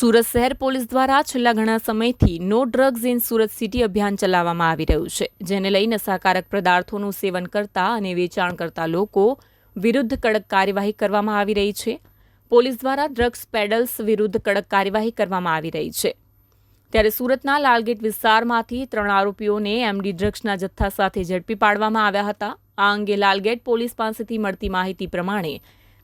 સુરત શહેર પોલીસ દ્વારા છેલ્લા ઘણા સમયથી no drugs in Surat city અભિયાન ચલાવવામાં આવી રહ્યું છે, જેને લઈ નશાકારક પદાર્થોનું સેવન કરતા અને વેચાણ કરતા લોકો વિરુદ્ધ કડક કાર્યવાહી કરવામાં આવી રહી છે. પોલીસ દ્વારા ડ્રગ્સ પેડલ્સ વિરુદ્ધ કડક કાર્યવાહી કરવામાં આવી રહી છે. ત્યારે સુરતના લાલગેટ વિસ્તારમાંથી ત્રણ આરોપીઓને એમડી ડ્રગ્સના જથ્થા સાથે ઝડપી પાડવામાં આવ્યા હતા. આ અંગે લાલગેટ પોલીસ પાસેથી મળતી માહિતી પ્રમાણે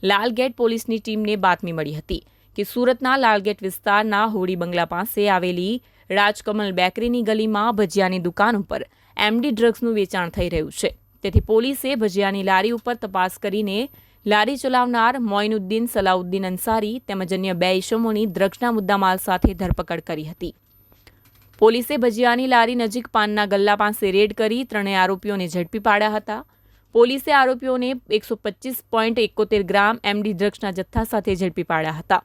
લાલગેટ પોલીસની ટીમને બાતમી મળી હતી. કે સુરતના લાલગેટ વિસ્તારના હોડી બંગલા પાસે આવેલી રાજકમલ બેકરીની ગલીમાં ભજીયાની દુકાન ઉપર એમડી ડ્રગ્સનું વેચાણ થઈ રહ્યું છે. તેથી પોલીસે ભજીયાની લારી ઉપર તપાસ કરીને લારી ચલાવનાર મોઇનુદ્દીન સલાઉદ્દીન અંસારી તેમજ અન્ય બે ઇસમોની ડ્રગ્સના મુદ્દામાલ સાથે ધરપકડ કરી હતી. પોલીસે ભજીયાની લારી નજીક પાનના ગલ્લા પાસે રેડ કરી ત્રણેય આરોપીઓને ઝડપી પાડ્યા હતા. પોલીસે આરોપીઓને એકસો પચીસ પોઈન્ટ એકોતેર ગ્રામ એમડી ડ્રગ્સના જથ્થા સાથે ઝડપી પાડ્યા હતા.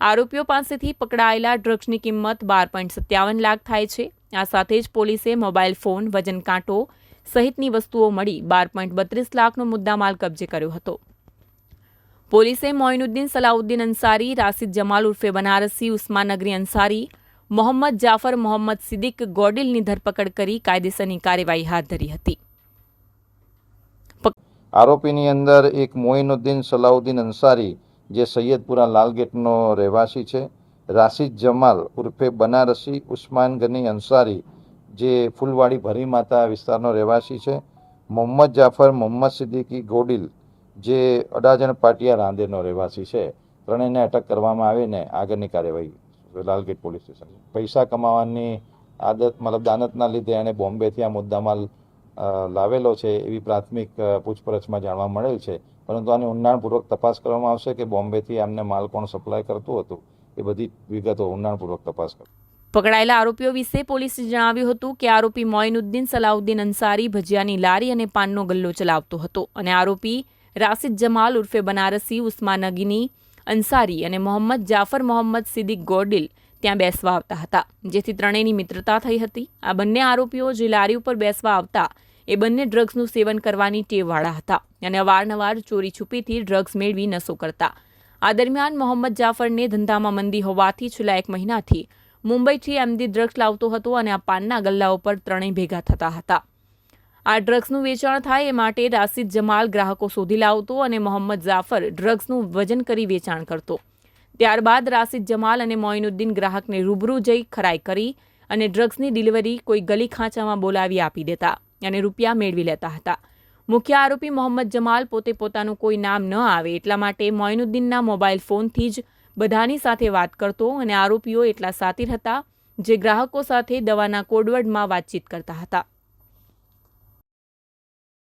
આરોપીઓ પાસેથી પકડાયેલા ડ્રગ્સની કિંમત બાર પોઈન્ટ સત્યાવન લાખ થાય છે. આ સાથે જ પોલીસે મોબાઈલ ફોન, વજન કાંટો સહિતની વસ્તુઓ મળી બાર પોઈન્ટ બત્રીસ લાખનો મુદ્દામાલ કબજે કર્યો હતો. પોલીસે મોઇનુદ્દીન સલાઉદ્દીન અંસારી રાશિદ જમાલ ઉર્ફે બનારસી ઉસ્માનગરી અંસારી મોહમ્મદ જાફર, મોહમ્મદ સિદ્દીક ગોડિલની ધરપકડ કરી કાયદેસરની કાર્યવાહી હાથ ધરી હતી. આરોપીની અંદર એક મોઇનુદ્દીન સલાઉદ્દીન અંસારી જે સૈયદપુરા લાલગેટનો રહેવાસી છે રાશિદ જમાલ ઉર્ફે બનારસી ઉસ્માન ગની અંસારી જે ફૂલવાડી ભરી માતા વિસ્તારનો રહેવાસી છે મોહમ્મદ જાફર મોહમ્મદ સિદ્દીકી ગોડિલ જે અડાજણ પાટિયા રાંદેરનો રહેવાસી છે. ત્રણેયને અટક કરવામાં આવીને આગળની કાર્યવાહી લાલગેટ પોલીસ સ્ટેશન પૈસા કમાવાની આદત મતલબ દાનતના લીધે એણે બોમ્બેથી આ મુદ્દામાલ અ, લાવેલો છે એવી પ્રાથમિક પૂછપરછમાં જાણવા મળેલ છે. પરંતુ આની ઊંડાણપૂર્વક તપાસ કરવામાં આવશે કે બોમ્બેથી આમને માલ કોણ સપ્લાય કરતું હતું? એ બધી વિગતો ઊંડાણપૂર્વક તપાસ કર પકડાયેલા આરોપીઓ વિશે પોલીસે જણાવ્યું હતું કે આરોપી મોઇનુદ્દીન સલાઉદ્દીન અંસારી ભજીયાની લારી અને પાનનો ગલ્લો ચલાવતો હતો અને આરોપી રાશિદ જમાલ ઉર્ફે બનારસી ઉસ્માનગીની અંસારી અને મોહમ્મદ જાફર મોહમ્મદ સિદ્દીક ગોડિલ ત્યાં બેસવા આવતા હતા. જેથી ત્રણેયની મિત્રતા થઈ હતી. આ બંને આરોપીઓ જે લારી ઉપર બેસવા આવતા એ બંને ડ્રગ્સનું સેવન કરવાની ટેવવાળા હતા અને અવારનવાર ચોરી છુપીથી ડ્રગ્સ મેળવી નશો કરતા. આ દરમિયાન મોહમ્મદ જાફરને ધંધામાં મંદી હોવાથી છેલ્લા એક મહિનાથી મુંબઈથી એમદી ડ્રગ્સ લાવતો હતો અને આ પાનના ગલ્લાઓ પર ત્રણેય ભેગા થતા હતા. આ ડ્રગ્સનું વેચાણ થાય એ માટે રાશિદ જમાલ ગ્રાહકો શોધી લાવતો અને મોહમ્મદ જાફર ડ્રગ્સનું વજન કરી વેચાણ કરતો. ત્યારબાદ રાશિદ જમાલ અને મોઇનુદ્દીન ગ્રાહકને રૂબરૂ જઈ ખરાઈ કરી અને ડ્રગ્સની ડિલિવરી કોઈ ગલી ખાંચામાં બોલાવી આપી દેતા. અને રૂપિયા મેળવી લેતા હતા. મુખ્ય આરોપી મોહમ્મદ જમાલ પોતે પોતાનું કોઈ નામ ન આવે એટલા માટે મોઇનુદ્દીનના મોબાઈલ ફોનથી જ બધાની સાથે વાત કરતો અને આરોપીઓ એટલા સાતીર હતા જે ગ્રાહકો સાથે દવાના કોડવર્ડમાં વાતચીત કરતા હતા.